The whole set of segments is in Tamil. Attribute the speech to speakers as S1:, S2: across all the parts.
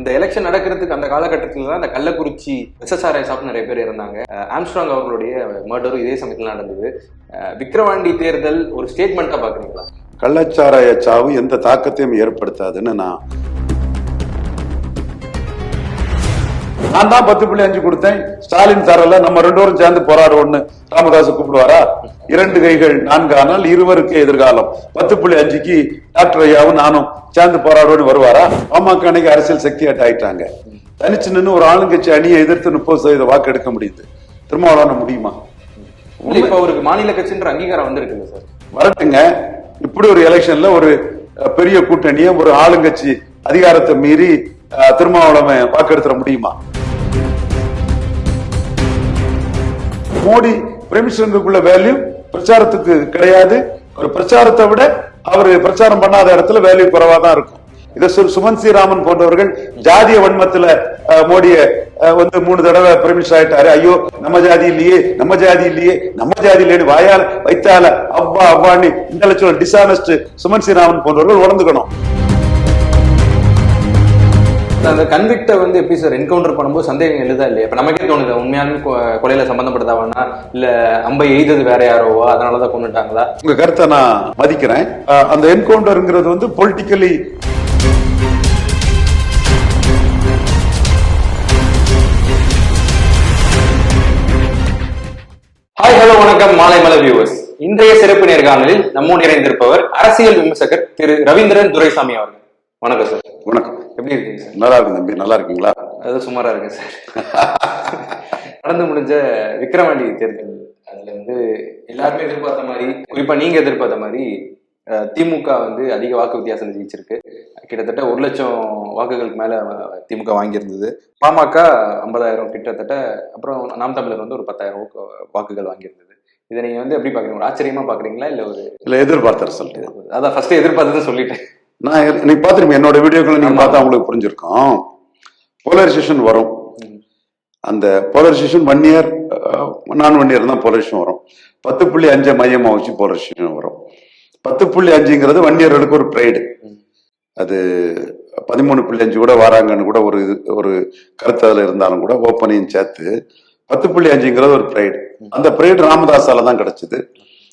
S1: இந்த எலெக்ஷன் நடக்கிறதுக்கு அந்த காலகட்டத்தில் தான் அந்த கள்ளக்குறிச்சி எஸ்எஸ்ஆர்ஐ சாப்பிட்டு நிறைய பேர் இருந்தாங்க. ஆம்ஸ்ட்ராங் அவர்களுடைய மர்டரும் இதே சமயத்தில் நடந்தது. அஹ் தேர்தல் ஒரு ஸ்டேட்மெண்ட்டாக பாக்குறீங்களா
S2: கள்ளச்சாராய சாவு எந்த தாக்கத்தையும் ஏற்படுத்தாதுன்னு நான் நான் தான் பத்து புள்ளி அஞ்சு கொடுத்தேன். ஸ்டாலின் தரல நம்ம ரெண்டு பேரும் சேர்ந்து போராடுவோம்னு ராமதாஸ் கூப்பிடுவாரா? இரண்டு கைகள் நான்கு ஆனால் இருவருக்கு எதிர்காலம். பத்து புள்ளி அஞ்சுக்கு டாக்டர் ஐயாவும் நானும் சேர்ந்து போராடுவோம்னு வருவாரா? பாமக அன்னைக்கு அரசியல் சக்தியாட்ட ஆயிட்டாங்க. தனிச்சு நின்று ஒரு ஆளுங்கட்சி அணியை எதிர்த்து முப்பது சதவீத வாக்கு எடுக்க முடியுது. திருமாவளவன முடியுமா?
S1: இப்ப அவருக்கு மாநில கட்சின்ற அங்கீகாரம் வந்திருக்குல்ல சார்.
S2: வரட்டுங்க. இப்படி ஒரு எலெக்ஷன்ல ஒரு பெரிய கூட்டணியை ஒரு ஆளுங்கட்சி அதிகாரத்தை மீறி திருமாவளவன் வாக்கெடுத்துட முடியுமா? மோடி பிரமிஷனுக்குள்ள வேல்யூ பிரச்சாரத்துக்கு கிடையாது. ஒரு பிரச்சாரத்தை விட அவர் பிரச்சாரம் பண்ணாத இடத்துல வேல்யூ குறைவா தான் இருக்கும். இதை சுமன் ஸ்ரீராமன் போன்றவர்கள் ஜாதிய வன்மத்துல மோடிய வந்து மூணு தடவை பிரமிஷ் ஆயிட்டாரு. ஐயோ நம்ம ஜாதி இல்லையே நம்ம ஜாதி இல்லையே நம்ம ஜாதி இல்லையேன்னு வாயால் வைத்தால அவ்வா அவ்வான்னு இன்டலெக்சுவல் டிசானஸ்ட் சுமன் ஸ்ரீராமன் போன்றவர்கள் உணர்ந்துக்கணும்.
S1: அந்த கன்விக்ட வந்து எப்படி சார் என்கவுண்டர் பண்ணும்போது சந்தேகம் எழுதா இல்லையா? இப்ப நமக்கே தோணுது உண்மையான கொலையில சம்பந்தப்பட்டதாவனா இல்ல அம்பை எய்தது வேற யாரோவா அதனாலதான் கொண்டுட்டாங்களா
S2: உங்க கருத்தை நான் மதிக்கிறேன். அந்த என்கவுண்டர்ங்கிறது வந்து பொலிட்டிக்கலி
S1: ஹாய் ஹலோ வணக்கம். மாலை மலை வியூவர்ஸ் இன்றைய சிறப்பு நேர்காணலில் நம்மோடு இணைந்திருப்பவர் அரசியல் விமர்சகர் திரு ரவீந்திரன் துரைசாமி அவர்கள். வணக்கம் சார்
S2: வணக்கம்.
S1: எப்படி இருக்கீங்க? சார்
S2: நல்லா இருக்கு தம்பி. நல்லா இருக்கீங்களா?
S1: அது சுமாரா இருக்கு சார். நடந்து முடிஞ்ச விக்கிரவாண்டி தேர்தல். அதுல வந்து எல்லாருமே எதிர்பார்த்த மாதிரி குறிப்பா நீங்க எதிர்பார்த்த மாதிரி திமுக வந்து அதிக வாக்கு வித்தியாசம் ஜெயிச்சிருக்கு கிட்டத்தட்ட ஒரு லட்சம் வாக்குகளுக்கு மேல திமுக வாங்கியிருந்தது. பாமக ஐம்பதாயிரம் கிட்டத்தட்ட அப்புறம் நாம் தமிழர் வந்து ஒரு பத்தாயிரம் வாக்கு- வாக்குகள் வாங்கியிருந்தது. இதை நீங்க வந்து எப்படி பாக்குறீங்க ஒரு ஆச்சரியமா பாக்குறீங்களா இல்ல ஒரு
S2: இல்ல எதிர்பார்த்த ரிசல்ட்
S1: அதான் ஃபர்ஸ்ட் எதிர்பார்த்தது சொல்லிட்டேன்.
S2: நான் நீங்க பாத்துருப்பீங்க என்னோட வீடியோக்களை நீங்க
S1: ஆமா.
S2: பார்த்தா உங்களுக்கு புரிஞ்சிருக்கும். போலரைசேஷன் வரும். அந்த போலரைசேஷன் ஒன் இயர் நான் ஒன் இயர் தான் போலரைசேஷன் வரும். பத்து புள்ளி அஞ்சை மையமா வச்சு போலரைசேஷன் வரும். பத்து புள்ளி அஞ்சுங்கிறது ஒன் இயருக்கு ஒரு ப்ரைடு. அது பதிமூணு புள்ளி அஞ்சு கூட வராங்கன்னு கூட ஒரு இது- ஒரு கருத்து அதுல இருந்தாலும் கூட ஓப்பனையும் சேர்த்து பத்து புள்ளி அஞ்சுங்கிறது ஒரு ப்ரைடு அந்த ப்ரைடு ராமதாஸால தான் கிடைச்சது.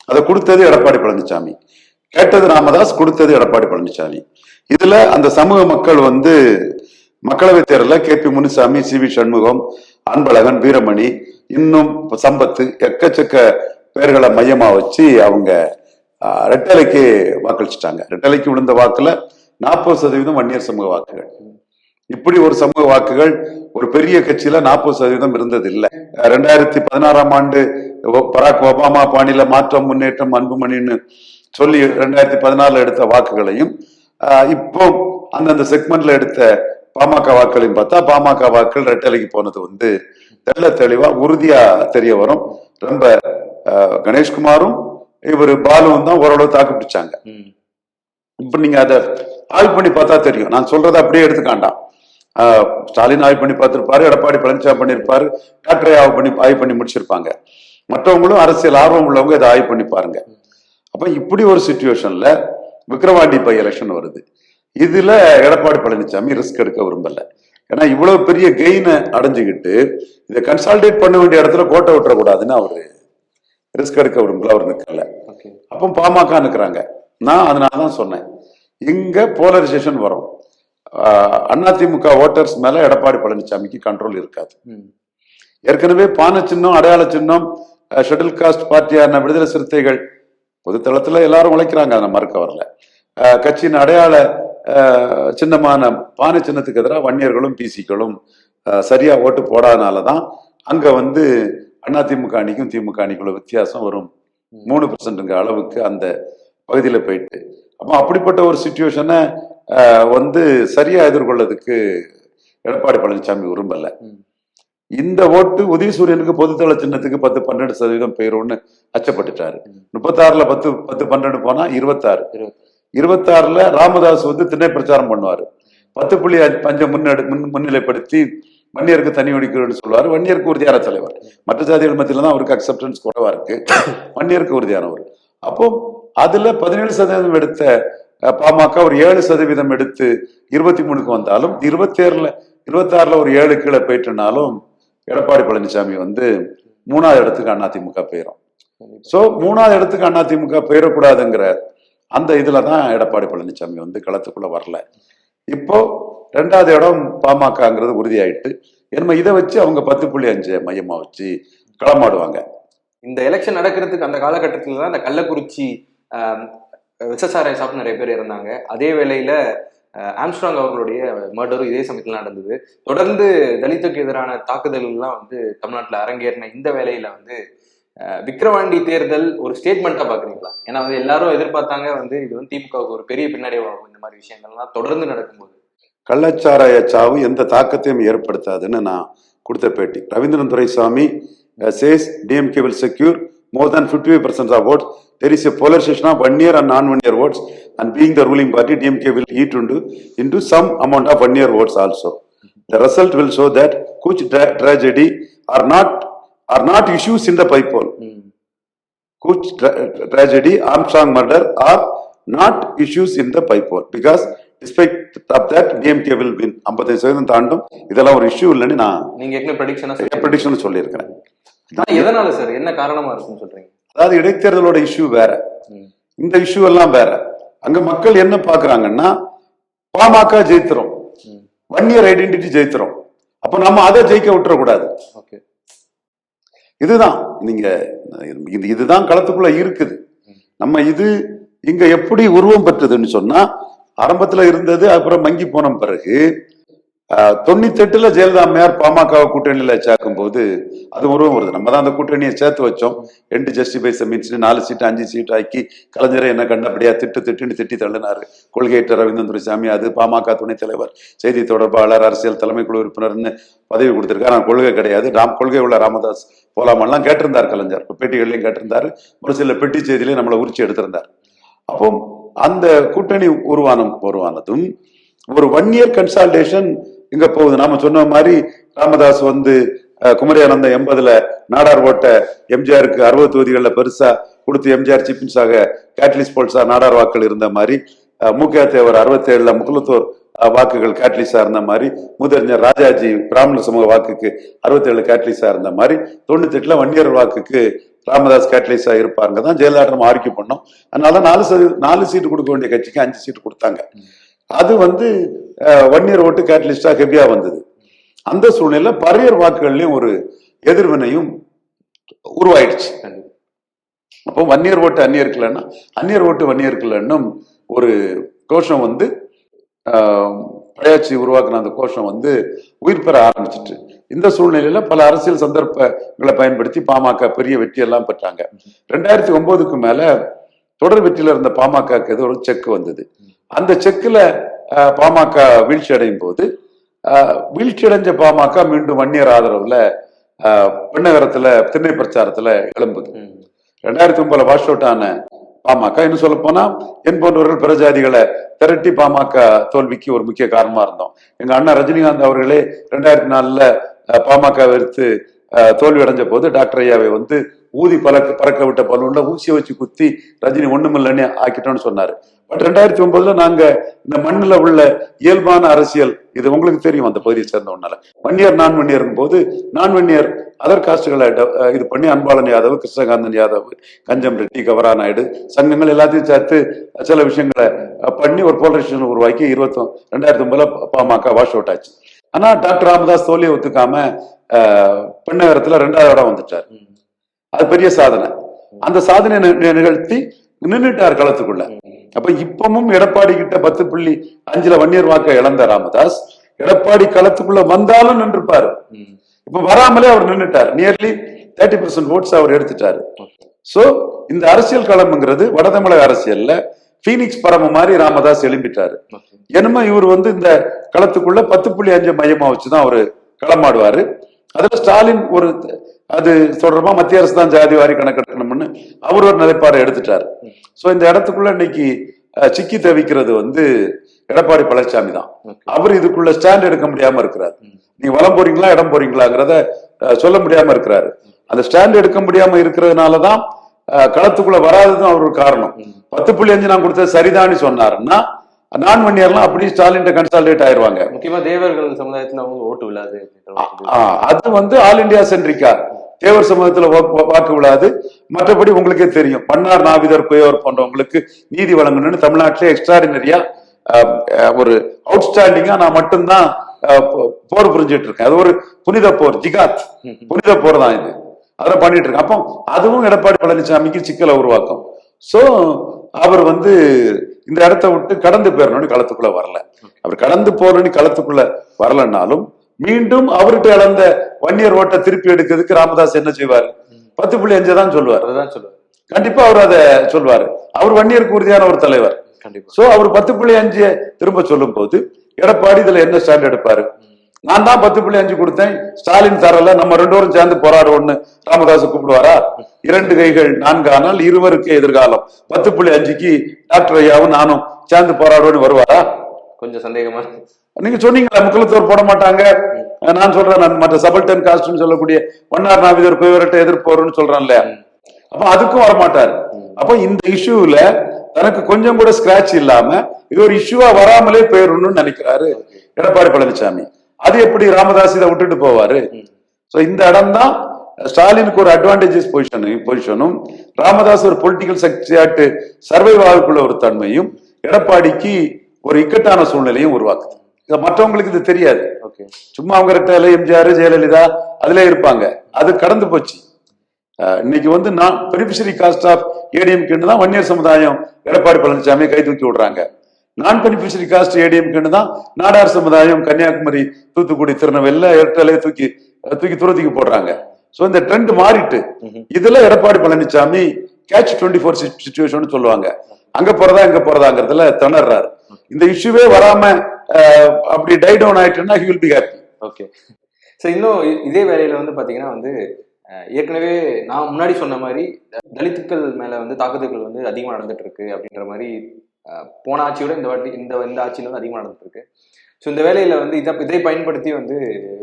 S2: அதை கொடுத்தது எடப்பாடி பழனிசாமி. கேட்டது ராமதாஸ் கொடுத்தது எடப்பாடி பழனிசாமி. இதுல அந்த சமூக மக்கள் வந்து மக்களவை தேர்தலில் K. P. Munusamy C. V. Shanmugam Anbazhagan Veeramani இன்னும் சம்பத்து எக்கச்சக்க பெயர்களை மையமா வச்சு அவங்க ஆஹ், ரெட்டலைக்கு வாக்களிச்சிட்டாங்க. ரெட்டலைக்கு விழுந்த வாக்குல நாற்பது சதவீதம் வன்னியர் சமூக வாக்குகள். இப்படி ஒரு சமூக வாக்குகள் ஒரு பெரிய கட்சியில நாற்பது சதவீதம் இருந்தது இல்லை ரெண்டாயிரத்தி பதினாறாம் ஆண்டு பராக் ஒபாமா பாணியில மாற்றம் முன்னேற்றம் அன்புமணின்னு சொல்லி ரெண்டாயிரத்தி பதினாறுல எடுத்த வாக்குகளையும் இப்போ அந்தந்த செக்மெண்ட்ல எடுத்த பாமக வாக்குகளையும் பார்த்தா பாமக வாக்குகள் ரெட்டலைக்கு போனது வந்து தெள்ள தெளிவா உறுதியா தெரிய வரும். ரொம்ப கணேஷ்குமாரும் இவர் பாலுவும் தான் ஓரளவு தாக்கு பிடிச்சாங்க. இப்ப நீங்க அதை ஆய்வு பண்ணி பார்த்தா தெரியும். நான் சொல்றதை அப்படியே எடுத்துக்காண்டாம் ஸ்டாலின் ஆய்வு பண்ணி பார்த்திருப்பாரு எடப்பாடி பழனிசாமி பண்ணியிருப்பாரு டாக்டர் ஆய்வு பண்ணி ஆய்வு பண்ணி முடிச்சிருப்பாங்க. மற்றவங்களும் அரசியல் ஆர்வம் உள்ளவங்க இதை ஆய்வு பண்ணி பாருங்க. அப்ப இப்படி ஒரு சுச்சுவேஷன்ல விக்ரவாண்டி பை எலெக்ஷன் வருது. இதுல எடப்பாடி பழனிசாமி ரிஸ்க் எடுக்க விரும்பல. ஏன்னா இவ்வளவு பெரிய கெயினை அடைஞ்சுக்கிட்டு இதை கன்சால்டேட் பண்ண வேண்டிய இடத்துல கோட்டை விட்டுறக்கூடாதுன்னு அவரு ரிஸ்க் எடுக்க விரும்பல அவர் நிக்கல.
S1: ஓகே
S2: அப்போ பாமக நிற்கிறாங்க நான் அதனால தான் சொன்னேன். இங்க போலரைசேஷன் வரும். ஆஹ் அதிமுக ஓட்டர்ஸ் மேல எடப்பாடி பழனிசாமிக்கு கண்ட்ரோல் இருக்காது. ஏற்கனவே பானை சின்னம் அடையாள சின்னம் ஷெட்யூல் காஸ்ட் பார்ட்டியான விடுதலை சிறுத்தைகள் பொதுத்தளத்துல எல்லாரும் உழைக்கிறாங்க அதை மறுக்க வரல. கட்சியின் அடையாள சின்னமான பானை சின்னத்துக்கு எதிராக வன்னியர்களும் பிசிக்களும் சரியா ஓட்டு போடாதனால தான் அங்க வந்து அண்ணா திமுக அணிக்கும் திமுக அணிக்குள்ள வித்தியாசம் வரும். மூணு பர்சன்ட்டுங்க அளவுக்கு அந்த பகுதியில் போயிட்டு. அப்போ அப்படிப்பட்ட ஒரு சுச்சுவேஷனை வந்து சரியா எதிர்கொள்ளதுக்கு எடப்பாடி பழனிசாமி விரும்பலை. இந்த ஓட்டு உதயசூரியனுக்கு பொதுத்தள சின்னத்துக்கு பத்து பன்னெண்டு சதவீதம் போயிரும்னு அச்சப்பட்டுட்டாரு. முப்பத்தாறுல பத்து பத்து பன்னெண்டு போனா இருபத்தாறு. இருபத்தாறுல ராமதாஸ் வந்து திண்ணை பிரச்சாரம் பண்ணுவாரு. பத்து புள்ளி அஞ்சு- பஞ்ச முன்னெடு முன் முன்னிலைப்படுத்தி வன்னியருக்கு தனி ஒதுக்கீடுன்னு சொல்லுவார். வன்னியருக்கு உறுதியான தலைவர். மற்ற ஜாதிகள் மத்தியில தான் அவருக்கு அக்செப்டன்ஸ் குறைவா இருக்கு. வன்னியருக்கு உறுதியானவர். அப்போ அதுல பதினேழு சதவீதம் எடுத்த பாமக ஒரு ஏழு சதவீதம் எடுத்து இருபத்தி மூணுக்கு வந்தாலும் இருபத்தி ஏழுல இருபத்தாறுல ஒரு ஏழு கீழே போயிட்டுனாலும் எடப்பாடி பழனிசாமி வந்து மூணாவது இடத்துக்கு அதிமுக போயிடும் சோ மூணாவது இடத்துக்கு அதிமுக போயிடக்கூடாதுங்கிற அந்த இதுல தான் எடப்பாடி பழனிசாமி வந்து களத்துக்குள்ள வரல. இப்போ ரெண்டாவது இடம் பாமகங்கிறது உறுதியாயிட்டு என்ன இதை வச்சு அவங்க பத்து புள்ளி அஞ்சு மையமா வச்சு களமாடுவாங்க.
S1: இந்த எலெக்ஷன் நடக்கிறதுக்கு அந்த காலகட்டத்துல தான் இந்த கள்ளக்குறிச்சி ஆம், விஷசாராய சாப்பிட்டு நிறைய பேர் இருந்தாங்க அதே வேளையில ஆம்ஸ்ட்ராங் அவர்களுடைய மர்டரும் இதே சமயத்தில் நடந்தது. தொடர்ந்து தலித்துக்கு எதிரான தாக்குதல்கள்லாம் வந்து தமிழ்நாட்டில் அரங்கேறின இந்த வேலையில வந்து விக்ரவாண்டி தேர்தல் ஒரு ஸ்டேட்மெண்ட்டா பாக்குறீங்களா ஏன்னா வந்து எல்லாரும் எதிர்பார்த்தாங்க வந்து இது வந்து திமுகவுக்கு ஒரு பெரிய பின்னடைவாகும் இந்த மாதிரி விஷயங்கள்லாம் தொடர்ந்து நடக்கும்போது.
S2: கள்ளச்சாராய சாவு எந்த தாக்கத்தையும் ஏற்படுத்தாதுன்னு நான் கொடுத்த பேட்டி. Ravindran Duraisamy says DMK will secure more than fifty five percent of votes there is a polarization of one year and non one year and being the ruling party dmk will eat into into some amount of one year votes also the result will show that kuch tra- tragedy are not are not issues in the pipeline
S1: ம்.
S2: Kuch tra- tragedy, Armstrong murder are not issues in the pipe war because despite of that DMK will win. 55 சதவீதம் தாண்டும் இதெல்லாம் ஒரு இஷ்யூ இல்லைன்னு நான்
S1: நீங்க ஏற்கனவே ப்ரெடிக்ஷனா
S2: ப்ரெடிக்ஷன் சொல்லியிருக்கிறேன்
S1: எதனால சார் என்ன காரணமா இருக்குன்னு சொல்றீங்க
S2: அதாவது இடைத்தேர்தலோட இஷ்யூ வேற. இந்த இஷ்யூ எல்லாம் வேற அங்க மக்கள் என்ன பாக்குறாங்கன்னா பாமக ஜெயித்திரும். ஒன் இயர் ஐடென்டிட்டி ஜெயித்திரும். அப்ப நம்ம அதை ஜெயிக்க விட்டுறக்கூடாது.
S1: ஓகே.
S2: இதுதான் நீங்க இது இதுதான் களத்துக்குள்ள இருக்குது. நம்ம இது இங்க எப்படி உருவம் பெற்றதுன்னு சொன்னா ஆரம்பத்துல இருந்தது அப்புறம் மங்கி போன பிறகு தொண்ணூத்தி எட்டுல ஜெயலலிதா அம்மையார் பாமக கூட்டணியில சேர்க்கும் போது அது உருவம் வருது. நம்ம தான் அந்த கூட்டணியை சேர்த்து வச்சோம். ரெண்டு ஜஸ்டிஃபைஸ் மீன்ஸ் நாலு சீட்டு அஞ்சு சீட்டு ஆக்கி கலைஞரை என்ன கண்டபடியா திட்டு திட்டுன்னு திட்டி தள்ளினாரு. கொள்கையற்ற ரவீந்திரன் துரைசாமி அது பாமக துணைத் தலைவர். செய்தி தொடர்பாளர் அரசியல் தலைமை குழு உறுப்பினர்னு பதவி கொடுத்திருக்காரு. ஆனால் கொள்கை கிடையாது. ராம் கொள்கை உள்ள ராமதாஸ் போலாமெல்லாம் கேட்டிருந்தார் கலைஞர். பேட்டிகள்லையும் கேட்டிருந்தாரு. ஒரு சில பெட்டி செய்தியிலையும் நம்மளை உரிச்சு எடுத்திருந்தார். அப்போ அந்த கூட்டணி உருவானம் உருவானதும் ஒரு ஒன் இயர் கன்சால்டேஷன் எங்க போகுது? நாம சொன்ன மாதிரி ராமதாஸ் வந்து அஹ், குமரி ஆனந்தம் எண்பதுல நாடார் ஓட்ட எம்ஜிஆருக்கு அறுபது தொகுதிகளில் பெருசா கொடுத்து எம்ஜிஆர் சீஃப் கேட்லிஸ் போல்ஸா நாடார் வாக்கள் இருந்த மாதிரி அஹ், தேவர் அறுபத்தி ஏழுல முக்குலத்தூர் வாக்குகள் கேட்லிஸா இருந்த மாதிரி முதறிஞர் ராஜாஜி பிராமண சமூக வாக்குக்கு அறுபத்தி ஏழு கேட்லிஸா இருந்த மாதிரி தொண்ணூத்தி எட்டுல வன்னியர் வாக்குக்கு ராமதாஸ் கேட்லிஸா இருப்பாங்க தான் ஜெயலலிதா நம்ம ஆர்கியூ பண்ணோம். அதனால நாலு சதவீ நாலு சீட்டு கொடுக்க வேண்டிய கட்சிக்கு அஞ்சு சீட்டு கொடுத்தாங்க. அது வந்து ஒன் இயர் ஓட்டு கேட்டலிஸ்டா ஹெவியா வந்தது? அந்த சூழ்நிலை பரியர் வாக்குகள்லயும் ஒரு எதிர்வினையும் உருவாயிடுச்சு. அப்போ ஒன் இயர் ஓட்டு அந்நியர்கள்னா அந்நியர் ஓட்டு வன்னியர்கள்னும் ஒரு கோஷம் வந்து ஆஹ், உருவாக்குன அந்த கோஷம் வந்து உயிர் பெற ஆரம்பிச்சிட்டு இந்த சூழ்நிலையில பல அரசியல் சந்தர்ப்பங்களை பயன்படுத்தி பாமக பெரிய வெற்றி எல்லாம் பெற்றாங்க. ரெண்டாயிரத்தி ஒன்பதுக்கு மேல தொடர் வெற்றியில இருந்த பாமகக்கு ஏதோ ஒரு செக் வந்தது. அந்த செக்ல பாமக வீழ்ச்சி அடையும் போது வீழ்ச்சி அடைஞ்ச பாமக மீண்டும் வன்னியர் ஆதரவுல பெண்ணகரத்துல திண்ணை பிரச்சாரத்துல எழும்புது. ரெண்டாயிரத்தி ஒன்பதுல வாஷ் அவுட் ஆன பாமக இன்னும் சொல்ல போனா என் போன்றவர்கள் பிரஜாதிகளை திரட்டி பாமக தோல்விக்கு ஒரு முக்கிய காரணமா இருந்தோம் எங்க அண்ணா ரஜினிகாந்த் அவர்களே ரெண்டாயிரத்தி நாலுல பாமக வெறுத்து தோல்வி அடைஞ்ச போது டாக்டர் ஐயாவை வந்து ஊதி பறக்க பறக்க விட்ட பலூன்ல ஊசியை வச்சு குத்தி ரஜினி ஒண்ணுமில்லன்னு ஆக்கிட்டோம்னு சொன்னாரு பட் ரெண்டாயிரத்தி ஒன்பதுல நாங்க இந்த மண்ணில் உள்ள இயல்பான அரசியல் இது உங்களுக்கு தெரியும் அந்த பகுதியை சேர்ந்த ஒன்னால வன்னியர் நான் வன்னியர் போது நான் வன்னியர் அதர் காஸ்டுகளை இது பண்ணி அன்பாளன் யாதவ் கிருஷ்ணகாந்தன் யாதவ் கஞ்சம் ரெட்டி கவரா நாயுடு சங்கங்கள் எல்லாத்தையும் சேர்த்து சில விஷயங்களை பண்ணி ஒரு போலரைசேஷன் உருவாக்கி இருபத்தி ரெண்டாயிரத்தி ஒன்பதுல பாமக வாஷ் அவுட் ஆச்சு ஆனா டாக்டர் ராமதாஸ் தோல்வியை ஒத்துக்காம பெண்ணகரத்துல ரெண்டாவது இடம் வந்துட்டார். அது பெரிய சாதனை. அந்த சாதனை நிகழ்த்தி நின்னுட்டார் களத்துக்குள்ள. அப்ப இப்பமும் எடப்பாடி கிட்ட பத்து புள்ளி அஞ்சுல வன்னியர் வாக்க இழந்த ராமதாஸ் எடப்பாடி களத்துக்குள்ள வந்தாலும் நின்றுப்பாரு. இப்ப வராமலே அவர் நின்னுட்டார். நியர்லி தேர்ட்டி பர்சன்ட் ஓட்ஸ் அவர் எடுத்துட்டாரு. சோ இந்த அரசியல் களம்ங்கிறது வடதமிழக அரசியல்ல பீனிக்ஸ் பரம மாதிரி ராமதாஸ் எழும்பிட்டாரு. என்னமோ இவர் வந்து இந்த களத்துக்குள்ள பத்து புள்ளி அஞ்சு மையமா வச்சுதான் அவரு களமாடுவாரு. அதுல ஸ்டாலின் ஒரு அது தொடர்பா மத்திய அரசு தான் ஜாதி வாரி கணக்கெடுக்கணும்னு அவர் ஒரு நிலைப்பாடை எடுத்துட்டாரு சோ இந்த இடத்துக்குள்ள இன்னைக்கு சிக்கி தவிக்கிறது வந்து எடப்பாடி பழனிசாமி தான். அவர் இதுக்குள்ள ஸ்டாண்ட் எடுக்க முடியாம இருக்கிறார். நீங்க வலம் போறீங்களா இடம் போறீங்களாங்கிறத சொல்ல முடியாம இருக்கிறாரு அந்த ஸ்டாண்ட் எடுக்க முடியாம இருக்கிறதுனாலதான் களத்துக்குள்ள வராததும் அவர் ஒரு காரணம். பத்து புள்ளி அஞ்சு நான் கொடுத்தது சரிதான்னு சொன்னாருன்னா நான் வன்னியர்லாம் அப்படியே ஸ்டாலின் கன்சால்டேட் ஆயிருவாங்க.
S1: முக்கியமா தேவர்கள் சமுதாயத்துல அவங்க ஓட்டு விழாது
S2: அது வந்து ஆல் இந்தியா சென்ட்ரிக்கா தேவர் சமூகத்துல வாக்கு விழாது. மற்றபடி உங்களுக்கே தெரியும். பன்னார் நாவிதர் குயவர் போன்றவங்களுக்கு நீதி வழங்கணும்னு தமிழ்நாட்டிலே எக்ஸ்ட்ராடினரியா ஒரு அவுட்ஸ்டாண்டிங்கா நான் மட்டும்தான் போர் புரிஞ்சிட்டு இருக்கேன் அது ஒரு புனித போர் ஜிகாத். புனித போர் தான் இது. அதை பண்ணிட்டு இருக்கேன் அப்போ அதுவும் எடப்பாடி பழனிசாமிக்கு சிக்கலை உருவாக்கும். சோ அவர் வந்து இந்த இடத்த விட்டு கடந்து போயிடணும்னு களத்துக்குள்ள வரல. அவர் கடந்து போறன்னு களத்துக்குள்ள வரலன்னாலும் மீண்டும் அவர்கிட்ட இழந்த வன்னியர் ஓட்டை திருப்பி எடுக்கிறதுக்கு ராமதாஸ் என்ன செய்வார்? பத்து புள்ளி அஞ்சு தான் சொல்லுவார்.
S1: அதுதான் சொல்லுவேன்
S2: கண்டிப்பா அவர் அதை சொல்வார் அவர் வன்னியருக்கு உறுதியான ஒரு தலைவர்.
S1: கண்டிப்பா.
S2: சோ அவர் பத்து புள்ளி அஞ்சு திரும்ப சொல்லும் போது எடப்பாடி இதுல என்ன ஸ்டாண்ட் எடுப்பாரு? நான் தான் பத்து புள்ளி அஞ்சு கொடுத்தேன். ஸ்டாலின் தரல நம்ம ரெண்டு பேரும் சேர்ந்து போராடுவோம்னு ராமதாஸ் கூப்பிடுவாரா? இரண்டு கைகள் நான்கானால் இருவருக்கு எதிர்காலம். பத்து புள்ளி அஞ்சுக்கு டாக்டர் ஐயாவும் நானும் சேர்ந்து போராடுவோம்னு வருவாரா?
S1: கொஞ்சம் சந்தேகமா.
S2: நீங்க சொன்னீங்களா முக்குளத்தோர் போட மாட்டாங்க. நான் சொல்றேன் நான் மற்ற சபல்டன் காஸ்ட்னு சொல்லக்கூடிய ஒன்னார் நாவிதர் குயவர்கிட்ட எதிர்ப்போர்னு சொல்றேன் இல்லையா அப்ப அதுக்கும் வரமாட்டார். அப்ப இந்த இஷ்யூல தனக்கு கொஞ்சம் கூட ஸ்கிராட்ச் இல்லாம இது ஒரு இஷ்யூவா வராமலே போயிடணும்னு நினைக்கிறாரு. எடப்பாடி பழனிசாமி அது எப்படி ராமதாஸ் இதை விட்டுட்டு போவாரு? சோ இந்த இடம் தான் ஸ்டாலினுக்கு ஒரு அட்வான்டேஜஸ் பொசிஷன் பொசிஷனும் ராமதாஸ் ஒரு பொலிட்டிக்கல் சக்தியாட்டு சர்வைவ் ஆகக்குள்ள ஒரு தன்மையும் எடப்பாடிக்கு ஒரு இக்கட்டான சூழ்நிலையும் உருவாக்குது. இது மற்றவங்களுக்கு இது தெரியாது.
S1: ஓகே.
S2: சும்மா அவங்க ரெட்டையில எம்ஜிஆர் ஜெயலலிதா அதுல இருப்பாங்க. அது கடந்து போச்சு. இன்னைக்கு வந்து நான் பெனிஃபிஷரி காஸ்ட் ஆஃப் ஏடிஎம்கேன்னு தான் வன்னியர் சமுதாயம் எடப்பாடி பழனிசாமி கை தூக்கி விடுறாங்க. நான் பெனிஃபிஷரி காஸ்ட் ஏடிஎம்கேன்னு தான் நாடார் சமுதாயம் கன்னியாகுமரி தூத்துக்குடி திருநெல்வேலியில இரட்டையில தூக்கி தூக்கி துரத்திக்கு போடுறாங்க. சோ இந்த ட்ரெண்ட் மாறிட்டு இதுல Edappadi Palaniswami catch twenty four situation சொல்லுவாங்க. அங்க போறதா இங்க போறதாங்கிறதுல திணறாரு. இந்த இஷ்யூவே வராம அப்படி tie down ஆயிட்டுன்னா he will be happy
S1: okay சரி இன்னும் இதே வேலையில வந்து பாத்தீங்கன்னா வந்து ஏற்கனவே நான் முன்னாடி சொன்ன மாதிரி தலித்துக்கள் மேல வந்து தாக்குதல்கள் வந்து அதிகமா நடந்துட்டு இருக்கு அப்படின்ற மாதிரி போன ஆட்சியோட இந்த வாட்டி இந்த இந்த ஆட்சியில வந்து அதிகமா நடந்துட்டு இருக்கு ஸோ இந்த வேலையில வந்து இதை இதை பயன்படுத்தி வந்து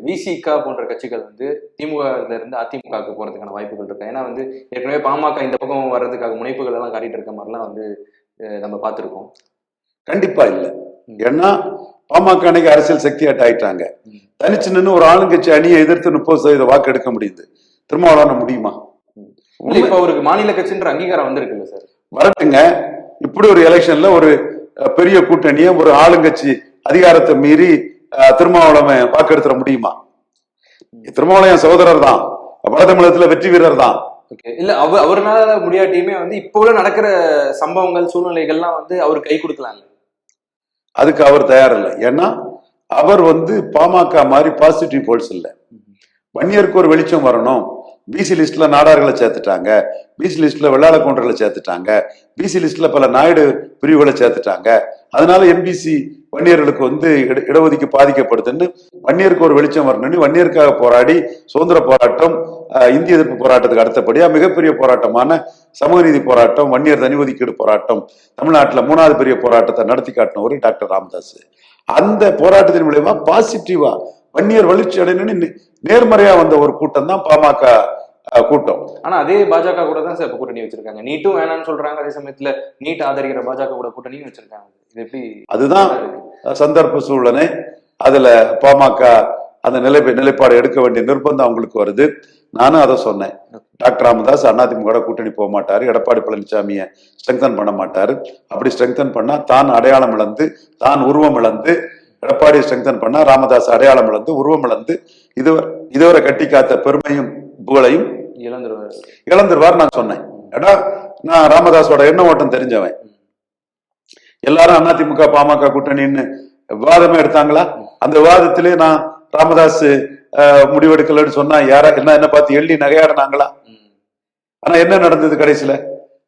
S1: விசிகா போன்ற கட்சிகள் வந்து திமுக ல இருந்து அதிமுகவுக்கு போறதுக்கான வாய்ப்புகள் இருக்கு. ஏன்னா வந்து ஏற்கனவே பாமக இந்த பக்கம் வர்றதுக்காக முனைப்புகள் எல்லாம் காட்டிட்டு இருக்க மாதிரிலாம் வந்து நம்ம பார்த்திருக்கோம்.
S2: கண்டிப்பா இல்ல. ஏன்னா பாமக அன்னைக்கு அரசியல் சக்தியாட்ட ஆயிட்டாங்க தனிச்சு நின்று ஒரு ஆளுங்கட்சி அணியை எதிர்த்து முப்பது சதவீத வாக்கு எடுக்க முடியுது. திருமாவளவன முடியுமா?
S1: இப்ப அவருக்கு மாநில கட்சின்ற அங்கீகாரம் வந்திருக்குல்ல சார்?
S2: வரட்டுங்க. இப்படி ஒரு எலெக்ஷன்ல ஒரு பெரிய கூட்டணியை ஒரு ஆளுங்கட்சி அதிகாரத்தை மீறி திருமாவளவன் வாக்கெடுத்துட முடியுமா? திருமாவளவன் என் சகோதரர் தான். வட தமிழகத்துல வெற்றி வீரர் தான்.
S1: இல்ல அவ அவர்னால முடியாட்டியுமே வந்து இப்போ உள்ள நடக்கிற சம்பவங்கள் சூழ்நிலைகள்லாம் வந்து அவர் கை கொடுக்கலாம்
S2: அதுக்கு அவர் தயாரில்லை. ஏன்னா அவர் வந்து பாமக மாதிரி பாசிட்டிவ் போல்ஸ் இல்லை. வன்னியருக்கு ஒரு வெளிச்சம் வரணும். பிசி லிஸ்ட்ல நாடார்களை சேர்த்துட்டாங்க. பிசி லிஸ்ட்ல வெள்ளாள கவுண்டர்களை சேர்த்துட்டாங்க. பிசி லிஸ்ட்ல பல நாயுடு பிரிவுகளை சேர்த்துட்டாங்க. அதனால எம்பிசி வன்னியர்களுக்கு வந்து இட- பாதிக்கப்படுதுன்னு வன்னியருக்கு ஒரு வெளிச்சம் வரணும்னு வன்னியருக்காக போராடி சுதந்திர போராட்டம் இந்திய எதிர்ப்பு போராட்டத்துக்கு அடுத்தபடியா மிகப்பெரிய போராட்டமான சமூக நீதி போராட்டம் வன்னியர் தனி ஒதுக்கீடு போராட்டம் தமிழ்நாட்டில் மூணாவது பெரிய போராட்டத்தை நடத்தி காட்டினவர் டாக்டர் ராமதாஸ் அந்த போராட்டத்தின் மூலயமா பாசிட்டிவா வன்னியர் வளர்ச்சி அடையணும்னு நேர்மறையா வந்த ஒரு கூட்டம் தான் பாமக கூட்டம்.
S1: ஆனா அதே பாஜக கூட தான் சார் கூட்டணி வச்சிருக்காங்க. நீட்டும் வேணாம்னு சொல்றாங்க. அதே சமயத்துல நீட் ஆதரிக்கிற பாஜக கூட கூட்டணியும் வச்சிருக்காங்க. இது எப்படி
S2: அதுதான் சந்தர்ப்ப சூழ்நிலை. அதுல பாமக அந்த நிலை நிலைப்பாடு எடுக்க வேண்டிய நிர்பந்தம் அவங்களுக்கு வருது. நானும் அதை சொன்னேன். டாக்டர் ராமதாஸ் அதிமுக கூட்டணி போக மாட்டாரு. எடப்பாடி பழனிசாமியை ஸ்ட்ரெங்தன் பண்ண மாட்டாரு. அப்படி ஸ்ட்ரெங்தன் பண்ணா தான் அடையாளம் இழந்து தான் உருவம் இழந்து எடப்பாடி ஸ்ட்ரெங்தன் பண்ணா ராமதாஸ் அடையாளம் இழந்து உருவம் இழந்து இதுவரை இதுவரை கட்டி காத்த பெருமையும் புகழையும்
S1: இழந்துருவாரு.
S2: இழந்துருவார் நான் சொன்னேன். ஏடா நான் ராமதாஸோட எண்ண ஓட்டம் தெரிஞ்சவன். எல்லாரும் அதிமுக பாமக கூட்டணின்னு விவாதமே எடுத்தாங்களா? அந்த விவாதத்திலே நான் ராமதாஸ் முடிவெடுக்கலன்னு சொன்னா யாரா என்ன என்ன பார்த்து எள்ளி நகையாடினாங்களா. ஆனா என்ன நடந்தது கடைசியில?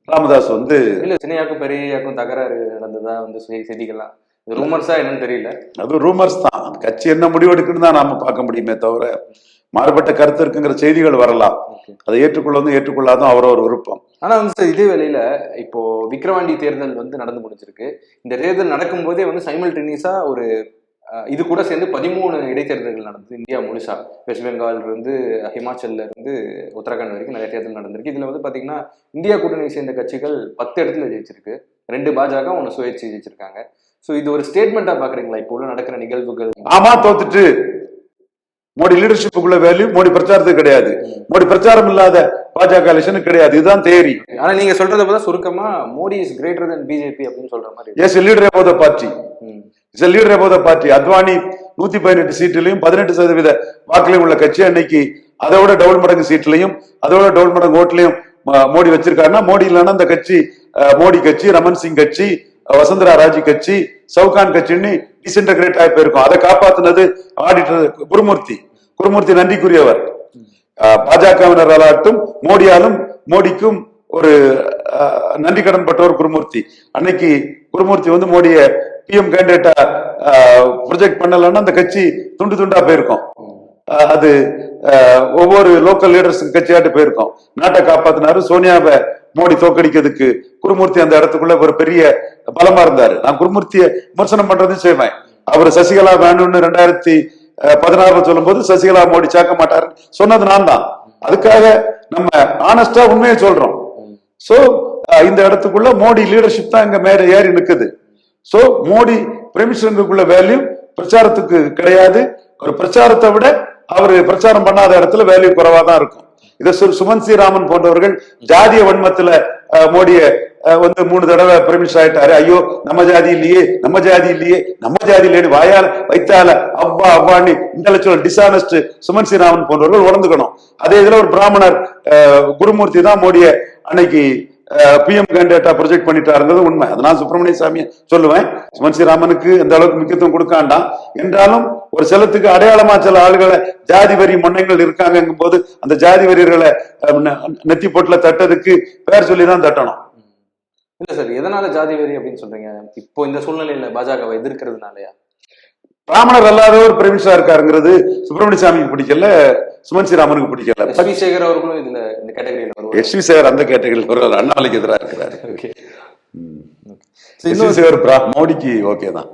S2: ராமதாஸ் வந்து
S1: இல்ல சின்னையாக்கும் பெரியாக்கும் தகராறு நடந்ததா வந்து செய்- செய்திகள்லாம்? ரூமர்ஸா என்னன்னு தெரியல.
S2: அது ரூமர்ஸ் தான். கட்சி என்ன முடிவெடுக்குன்னு தான் நாம பார்க்க முடியுமே தவிர மாறுபட்ட கருத்து இருக்குங்கிற செய்திகள் வரலாம். அதை ஏற்றுக்கொள்ளதும் ஏற்றுக்கொள்ளாதும் அவரவர் விருப்பம்.
S1: ஆனா வந்து இதே வேளையில இப்போ விக்கிரவாண்டி தேர்தல் வந்து நடந்து முடிஞ்சிருக்கு. இந்த தேர்தல் நடக்கும் போதே வந்து சைமல்டேனியஸா ஒரு இது கூட சேர்ந்து பதிமூணு இடைத்தேர்தல்கள் நடந்தது இந்தியா முழுசா. வெஸ்ட் பெங்கால் இருந்து ஹிமாச்சல்ல இருந்து உத்தரகாண்ட் வரைக்கும் நிறைய தேர்தல் நடந்திருக்கு. இதுல வந்து பாத்தீங்கன்னா இந்தியா கூட்டணி சேர்ந்த கட்சிகள் பத்து இடத்துல ஜெயிச்சிருக்கு. ரெண்டு பாஜக ஒன்னு சுயேட்சை ஜெயிச்சிருக்காங்க. ஸோ இது ஒரு ஸ்டேட்மெண்டா பாக்குறீங்களா இப்போ உள்ள நடக்கிற நிகழ்வுகள்.
S2: ஆமா தோத்துட்டு. மோடி லீடர்ஷிப்புக்குள்ள வேல்யூ மோடி பிரச்சாரத்துக்கு கிடையாது. மோடி பிரச்சாரம் இல்லாத பாஜக எலெக்ஷன் கிடையாது. இதுதான் தேரி
S1: ஆனா நீங்க சொல்றத பார்த்தா சுருக்கமா Modi is greater than BJP அப்படின்னு சொல்ற மாதிரி.
S2: Yes leader of the party. Is leader of the party Advani நூத்தி பதினெட்டு சீட்டிலையும் பதினெட்டு சதவீத வாக்குலையும் உள்ள கட்சி அன்னைக்கு அதோட டபுள் மடங்கு சீட்லையும் அதோட டபுள் மடங்கு ஓட்டுலையும் ம- மோடி வச்சிருக்காருன்னா மோடி இல்லைன்னா அந்த கட்சி மோடி கட்சி ரமன் சிங் கட்சி வசுந்தரா ராஜி கட்சி சவுகான் கட்சின்னு டிசென்டகிரேட் ஆகி போயிருக்கும். அதை காப்பாத்துனது ஆடிட்டர் குருமூர்த்தி. குருமூர்த்தி நன்றிக்குரியவர். பாஜகவினராகட்டும் மோடியாலும் மோடிக்கும் ஒரு அஹ், நன்றி கடன் பட்டவர் குருமூர்த்தி. அன்னைக்கு குருமூர்த்தி வந்து மோடிய பிஎம் கேண்டிடேட்டா ப்ரொஜெக்ட் பண்ணலன்னா அந்த கட்சி துண்டு துண்டா போயிருக்கும். அது ஒவ்வொரு லோக்கல் லீடர்ஸ் கட்சியாட்டு போயிருக்கோம். நாட்டை காப்பாத்தினாரு சோனியாவை மோடி தோக்கடிக்கிறதுக்கு குருமூர்த்தி அந்த இடத்துக்குள்ள ஒரு பெரிய பலமா இருந்தாரு. நான் குருமூர்த்தியை விமர்சனம் பண்றதையும் செய்வேன். அவர் சசிகலா வேணும்னு ரெண்டாயிரத்தி பதினாறுல சொல்லும்போது சசிகலா மோடி சேர்க்க மாட்டாரு சொன்னது நான் தான். அதுக்காக நம்ம ஆனஸ்டா உண்மையை சொல்றோம். சோ இந்த இடத்துக்குள்ள மோடி லீடர்ஷிப் தான் இங்க மேல ஏறி நிக்குது. சோ மோடி பிரமிஷனுக்குள்ள வேல்யூ பிரச்சாரத்துக்கு கிடையாது. ஒரு பிரச்சாரத்தை விட அவர் பிரச்சாரம் பண்ணாத இடத்துல வேல்யூ குறைவா தான் இருக்கும். இதை சுமன் ஸ்ரீராமன் போன்றவர்கள் ஜாதிய வன்மத்துல மோடிய அஹ், வந்து மூணு தடவை பிரமிஷ் ஆயிட்டாரு. ஐயோ நம்ம ஜாதி இல்லையே நம்ம ஜாதி இல்லையே நம்ம ஜாதி இல்லையே வாயால் வைத்தால அவ்வா அவ்வான்னு இன்டலெக்சுவல் டிசானஸ்ட் சுமன் ஸ்ரீராமன் போன்றவர்கள் உணர்ந்துக்கணும். அதே இதுல ஒரு பிராமணர் குருமூர்த்தி தான் மோடிய அன்னைக்கு பிஎம் கேண்டிடேட்டா ப்ரொஜெக்ட் பண்ணிட்டாருங்கிறது உண்மை. அதனால நான் சுப்பிரமணிய சாமியை சொல்லுவேன். சுமன் ஸ்ரீராமனுக்கு எந்த அளவுக்கு முக்கியத்துவம் கொடுக்காண்டாம் என்றாலும் ஒரு சிலத்துக்கு அடையாளமா சில ஆளுகளை ஜாதி வரி மன்னங்கள் இருக்காங்கும் போது அந்த ஜாதி வரியர்களை நெத்தி போட்டுல தட்டதுக்கு பேர் சொல்லி தான் தட்டணும்.
S1: இல்ல சார் எதனால ஜாதி வெறி அப்படின்னு சொல்றீங்க? இப்போ இந்த சூழ்நிலையில பாஜகவை எதிர்க்கிறதுனாலயா?
S2: பிராமணர் அல்லாதவர் பிரமிஷா இருக்காருங்கிறது சுப்பிரமணிய சாமிக்கு பிடிக்கல சுமன் ஸ்ரீராமனுக்கு பிடிக்கல.
S1: எஸ் வி சேகர் அவர்களும் இதுல இந்த கேட்டகரியில
S2: எஸ் வி சேகர் அந்த கேட்டகரியில் வருவார். அண்ணாமலைக்கு எதிராக இருக்கிறாரு.
S1: ஓகே
S2: சேகர் மோடிக்கு ஓகே தான்.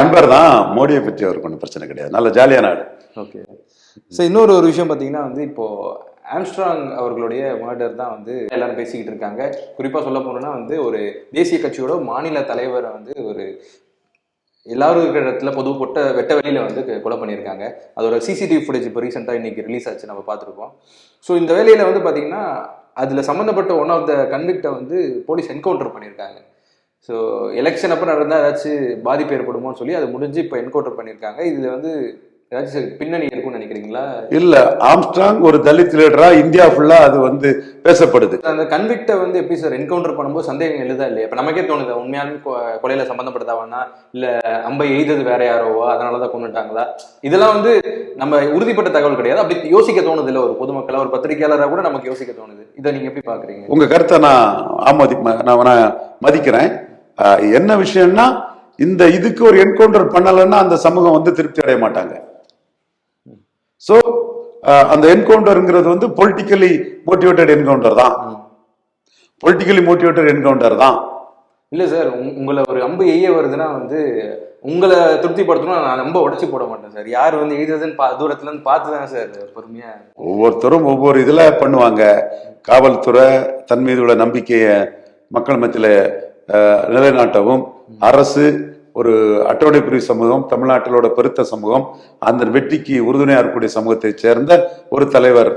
S2: நண்பர் தான் மோடியை பற்றி அவருக்கு ஒன்றும் பிரச்சனை கிடையாது. நல்ல ஜாலியான நாடு
S1: ஓகே ஸோ இன்னொரு ஒரு விஷயம் பார்த்தீங்கன்னா வந்து இப்போ ஆம்ஸ்ட்ராங் அவர்களுடைய மர்டர் தான் வந்து எல்லாரும் பேசிக்கிட்டு இருக்காங்க. குறிப்பாக சொல்ல போனோம்னா வந்து ஒரு தேசிய கட்சியோட மாநில தலைவரை வந்து ஒரு எல்லாரும் இருக்கிற இடத்துல பொது பொட்ட வெட்ட வெளியில வந்து கொலை பண்ணியிருக்காங்க. அதோட சிசிடிவி ஃபுட்டேஜ் இப்போ ரீசெண்டாக இன்னைக்கு ரிலீஸ் ஆச்சு நம்ம பார்த்துருக்கோம். ஸோ இந்த வேலையில வந்து பார்த்தீங்கன்னா அதில் சம்மந்தப்பட்ட ஒன் ஆஃப் த கன்விக்டை வந்து போலீஸ் என்கவுண்டர் பண்ணியிருக்காங்க. ஸோ எலெக்ஷன் அப்போ நடந்தால் ஏதாச்சும் பாதிப்பு ஏற்படுமோன்னு சொல்லி அது முடிஞ்சு இப்போ என்கவுண்டர் பண்ணியிருக்காங்க. இதில் வந்து பின்னணி இருக்கும்னு நினைக்கிறீங்களா?
S2: இல்ல ஆம்ஸ்ட்ராங் ஒரு தலித் லீடரா இந்தியா ஃபுல்லா அது வந்து பேசப்படுது.
S1: அந்த கன்விக்டை வந்து எப்படி சார் என்கவுண்டர் பண்ணும்போது சந்தேகம் எழுதா இல்லையா? இப்போ நமக்கே தோணுது உண்மையாலுமே கொ- கொலையில சம்மந்தப்படுத்தாவனா இல்ல அம்பை எய்தது வேற யாரோவா? அதனாலதான் கொண்டுட்டாங்களா இதெல்லாம் வந்து நம்ம உறுதிப்பட்ட தகவல் கிடையாது. அப்படி யோசிக்க தோணுது இல்ல ஒரு பொதுமக்களா. ஒரு பத்திரிகையாளரா கூட நமக்கு யோசிக்க தோணுது. இதை நீங்க எப்படி பாக்குறீங்க?
S2: உங்க கருத்தை நான் ஆமதி நான் மதிக்கிறேன். என்ன விஷயம்னா இந்த இதுக்கு ஒரு என்கவுண்டர் பண்ணலைன்னா அந்த சமூகம் வந்து திருப்தி அடைய மாட்டாங்க. சோ அந்த என்கவுண்டர்ங்கிறது வந்து பொலிட்டிக்கலி மோட்டிவேட்டட் என்கவுண்டர் தான். பொலிட்டிக்கலி மோட்டிவேட்டட் என்கவுண்டர் தான்.
S1: இல்ல சார் உங்க- உங்களை ஒரு அம்பு எய்ய வருதுன்னா வந்து உங்களை திருப்திப்படுத்தணும் நான் அம்பை உடைச்சு போட மாட்டேன் சார் யார் வந்து எய்ததுன்னு பா தூரத்துல இருந்து பார்த்து தான் சார் பொறுமையா
S2: ஒவ்வொருத்தரும் ஒவ்வொரு இதுல பண்ணுவாங்க. காவல்துறை தன் மீது உள்ள நம்பிக்கையை மக்கள் மத்தியில நிலைநாட்டவும் அரசு ஒரு அட்டவணை பிரிவு சமூகம் தமிழ்நாட்டிலோட பெருத்த சமூகம் அந்த வெற்றிக்கு உறுதுணையாக இருக்கக்கூடிய சமூகத்தை சேர்ந்த ஒரு தலைவர்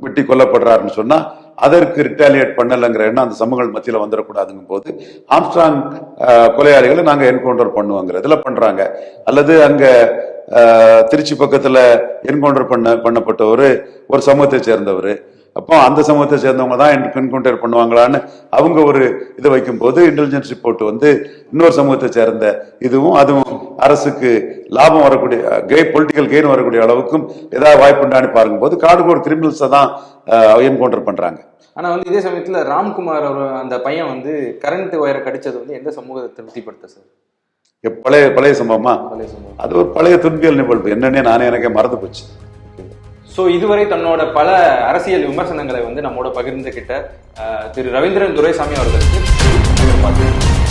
S2: வெட்டி கொல்லப்படுறாருன்னு சொன்னால் அதற்கு ரிட்டாலியேட் பண்ணலைங்கிற எண்ணம் அந்த சமூகங்கள் மத்தியில் வந்துடக்கூடாதுங்கும் போது ஆம்ஸ்ட்ராங் கொலையாளிகளை நாங்கள் என்கவுண்டர் பண்ணுவோங்கிற இதில் பண்ணுறாங்க அல்லது அங்கே திருச்சி பக்கத்தில் என்கவுண்டர் பண்ண பண்ணப்பட்டவர் ஒரு சமூகத்தை சேர்ந்தவர். அப்போ அந்த சமூகத்தை சேர்ந்தவங்க தான் என்கவுண்டர் பண்ணுவாங்களான்னு அவங்க ஒரு இதை வைக்கும்போது இன்டெலிஜென்ஸ் ரிப்போர்ட் வந்து இன்னொரு சமூகத்தை சேர்ந்த இதுவும் அதுவும் அரசுக்கு லாபம் வரக்கூடிய கெய் பொலிட்டிக்கல் கெயின் வரக்கூடிய அளவுக்கும் ஏதாவது வாய்ப்புண்டான்னு பாருங்கும்போது காடுகோடு கிரிமினல்ஸை தான் என்கவுண்டர் பண்றாங்க.
S1: ஆனா வந்து இதே சமயத்துல ராம்குமார் அவர் அந்த பையன் வந்து கரண்ட் ஒயரை கடிச்சது வந்து எந்த சமூகத்தை திருப்திப்படுத்த சார்?
S2: பழைய பழைய சம்பவமா. அது ஒரு பழைய துன்பியல் நிகழ்வு. என்னன்னே நானே எனக்கே மறந்து போச்சு.
S1: ஸோ இதுவரை தன்னோட பல அரசியல் விமர்சனங்களை வந்து நம்மோட பகிர்ந்துகிட்ட திரு ரவீந்திரன் துரைசாமி அவர்களுக்கு பார்த்து